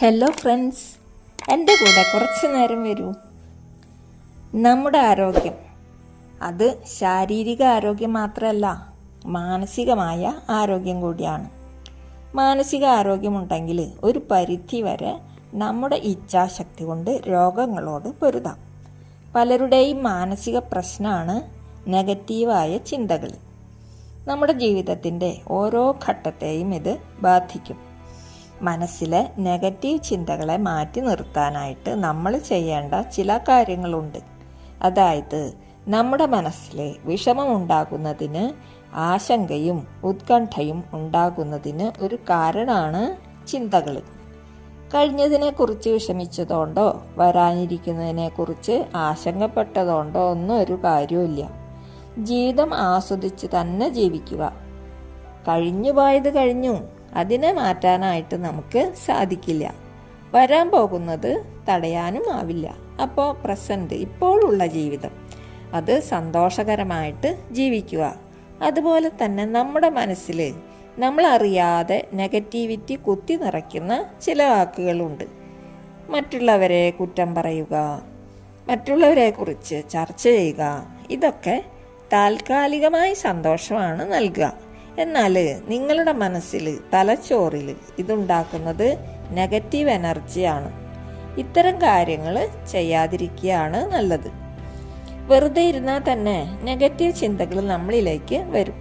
Hello friends എന്റെ കൂടെ കുറച്ച് നേരം വരൂ. നമ്മുടെ ആരോഗ്യം. അത് ശാരീരിക ആരോഗ്യം മാത്രമല്ല മാനസികമായ ആരോഗ്യം കൂടിയാണ്. മാനസിക ആരോഗ്യമുണ്ടെങ്കിൽ ഒരു പരിധി വരെ നമ്മുടെ ഇച്ഛാശക്തി കൊണ്ട് രോഗങ്ങളോട് പൊരുതാം. പലരുടെയും മാനസിക പ്രശ്നമാണ് നെഗറ്റീവായ ചിന്തകൾ നമ്മുടെ ജീവിതത്തിന്റെ ഓരോ ഘട്ടത്തെയും ഇത് ബാധിക്കും. മനസ്സിലെ നെഗറ്റീവ് ചിന്തകളെ മാറ്റി നിർത്താനായിട്ട് നമ്മൾ ചെയ്യേണ്ട ചില കാര്യങ്ങളുണ്ട്. അതായത് നമ്മുടെ മനസ്സിലെ വിഷമം വിഷമമുണ്ടാകുന്നതിന് ആശങ്കയും ഉത്കണ്ഠയും ഉണ്ടാകുന്നതിന് ഒരു കാരണമാണ് ചിന്തകൾ. കഴിഞ്ഞതിനെക്കുറിച്ച് വിഷമിച്ചതുകൊണ്ടോ വരാനിരിക്കുന്നതിനെക്കുറിച്ച് ആശങ്കപ്പെട്ടതുകൊണ്ടോ ഒന്നും ഒരു കാര്യമില്ല ജീവിതം ആസ്വദിച്ച് തന്നെ ജീവിക്കുക. കഴിഞ്ഞു പോയത് കഴിഞ്ഞു. അതിനെ മാറ്റാനായിട്ട് നമുക്ക് സാധിക്കില്ല. വരാൻ പോകുന്നത് തടയാനും ആവില്ല. അപ്പോൾ പ്രസന്റ് ഇപ്പോഴുള്ള ജീവിതം. അത് സന്തോഷകരമായിട്ട് ജീവിക്കുക. അതുപോലെ തന്നെ നമ്മുടെ മനസ്സിൽ നമ്മളറിയാതെ നെഗറ്റിവിറ്റി കുത്തി നിറയ്ക്കുന്ന ചില വാക്കുകളുണ്ട്. മറ്റുള്ളവരെ കുറ്റം പറയുക മറ്റുള്ളവരെക്കുറിച്ച് ചർച്ച ചെയ്യുക ഇതൊക്കെ താൽക്കാലികമായി സന്തോഷമാണ് നൽകുക. എന്നാൽ നിങ്ങളുടെ മനസ്സിൽ തലച്ചോറിൽ ഇതുണ്ടാക്കുന്നത് നെഗറ്റീവ് എനർജിയാണ്. ഇത്തരം കാര്യങ്ങൾ ചെയ്യാതിരിക്കുകയാണ് നല്ലത്. വെറുതെ ഇരുന്നാൽ തന്നെ നെഗറ്റീവ് ചിന്തകൾ നമ്മളിലേക്ക് വരും.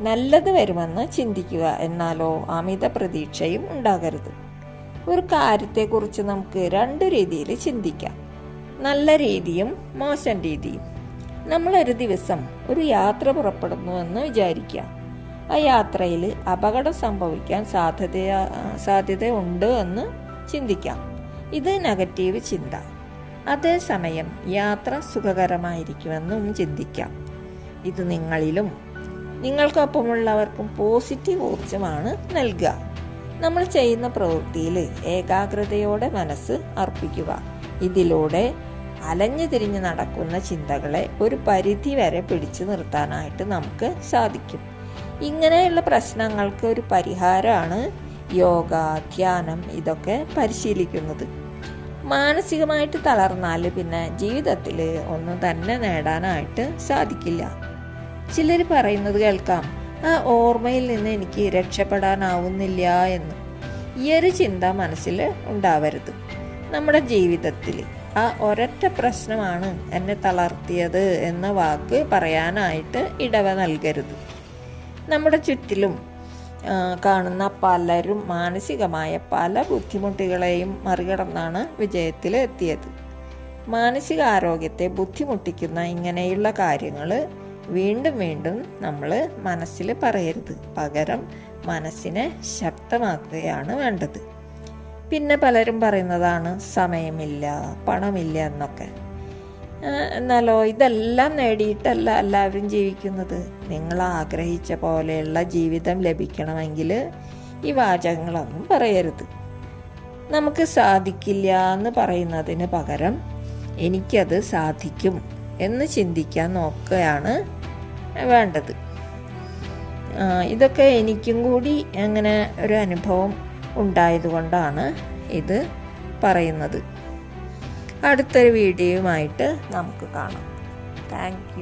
നല്ലത് വരുമെന്ന് ചിന്തിക്കുക എന്നാലോ അമിത പ്രതീക്ഷയും ഉണ്ടാകരുത്. ഒരു കാര്യത്തെക്കുറിച്ച് നമുക്ക് രണ്ട് രീതിയിൽ ചിന്തിക്കാം. നല്ല രീതിയും മോശം രീതിയും. നമ്മളൊരു ദിവസം ഒരു യാത്ര പുറപ്പെടുന്നുവെന്ന് വിചാരിക്കുക ആ യാത്രയിൽ അപകടം സംഭവിക്കാൻ സാധ്യത സാധ്യതയുണ്ട് എന്ന് ചിന്തിക്കാം. ഇത് നെഗറ്റീവ് ചിന്ത. അതേസമയം യാത്ര സുഖകരമായിരിക്കുമെന്നും ചിന്തിക്കാം. ഇത് നിങ്ങളിലും നിങ്ങൾക്കൊപ്പമുള്ളവർക്കും പോസിറ്റീവ് ഊർജമാണ് നൽകുക. നമ്മൾ ചെയ്യുന്ന പ്രവൃത്തിയിൽ ഏകാഗ്രതയോടെ മനസ്സ് അർപ്പിക്കുക. ഇതിലൂടെ അലഞ്ഞു തിരിഞ്ഞ് നടക്കുന്ന ചിന്തകളെ ഒരു പരിധി വരെ പിടിച്ചു നിർത്താനായിട്ട് നമുക്ക് സാധിക്കും. ഇങ്ങനെയുള്ള പ്രശ്നങ്ങൾക്ക് ഒരു പരിഹാരമാണ് യോഗ ധ്യാനം ഇതൊക്കെ പരിശീലിക്കുന്നത്. മാനസികമായിട്ട് തളർന്നാൽ പിന്നെ ജീവിതത്തിൽ ഒന്നും തന്നെ നേടാനായിട്ട് സാധിക്കില്ല. ചിലർ പറയുന്നത് കേൾക്കാം ആ ഓർമ്മയിൽ നിന്ന് എനിക്ക് രക്ഷപ്പെടാനാവുന്നില്ല എന്ന്. ഈ ഒരു ചിന്ത മനസ്സിൽ ഉണ്ടാവരുത്. നമ്മുടെ ജീവിതത്തിൽ ആ ഒരൊറ്റ പ്രശ്നമാണ് എന്നെ തളർത്തിയത് എന്ന വാക്ക് പറയാനായിട്ട് ഇടവ നൽകരുത്. നമ്മുടെ ചുറ്റിലും കാണുന്ന പലരും മാനസികമായ പല ബുദ്ധിമുട്ടുകളെയും മറികടന്നാണ് വിജയത്തിൽ എത്തിയത്. മാനസികാരോഗ്യത്തെ ബുദ്ധിമുട്ടിക്കുന്ന ഇങ്ങനെയുള്ള കാര്യങ്ങൾ വീണ്ടും വീണ്ടും നമ്മൾ മനസ്സിൽ പറയരുത്. പകരം മനസ്സിനെ ശക്തമാക്കുകയാണ് വേണ്ടത്. പിന്നെ പലരും പറയുന്നതാണ് സമയമില്ല പണമില്ല എന്നൊക്കെ. എന്നാലോ ഇതെല്ലാം നേടിയിട്ടല്ല എല്ലാവരും ജീവിക്കുന്നത്. നിങ്ങൾ ആഗ്രഹിച്ച പോലെയുള്ള ജീവിതം ലഭിക്കണമെങ്കിൽ ഈ വാചകങ്ങളൊന്നും പറയരുത്. നമുക്ക് സാധിക്കില്ല എന്ന് പറയുന്നതിന് പകരം എനിക്കത് സാധിക്കും എന്ന് ചിന്തിക്കാൻ നോക്കുകയാണ് വേണ്ടത്. ഇതൊക്കെ എനിക്കും കൂടി അങ്ങനെ ഒരു അനുഭവം ഉണ്ടായതുകൊണ്ടാണ് ഇത് പറയുന്നത്. അടുത്തൊരു വീഡിയോയുമായിട്ട് നമുക്ക് കാണാം. താങ്ക്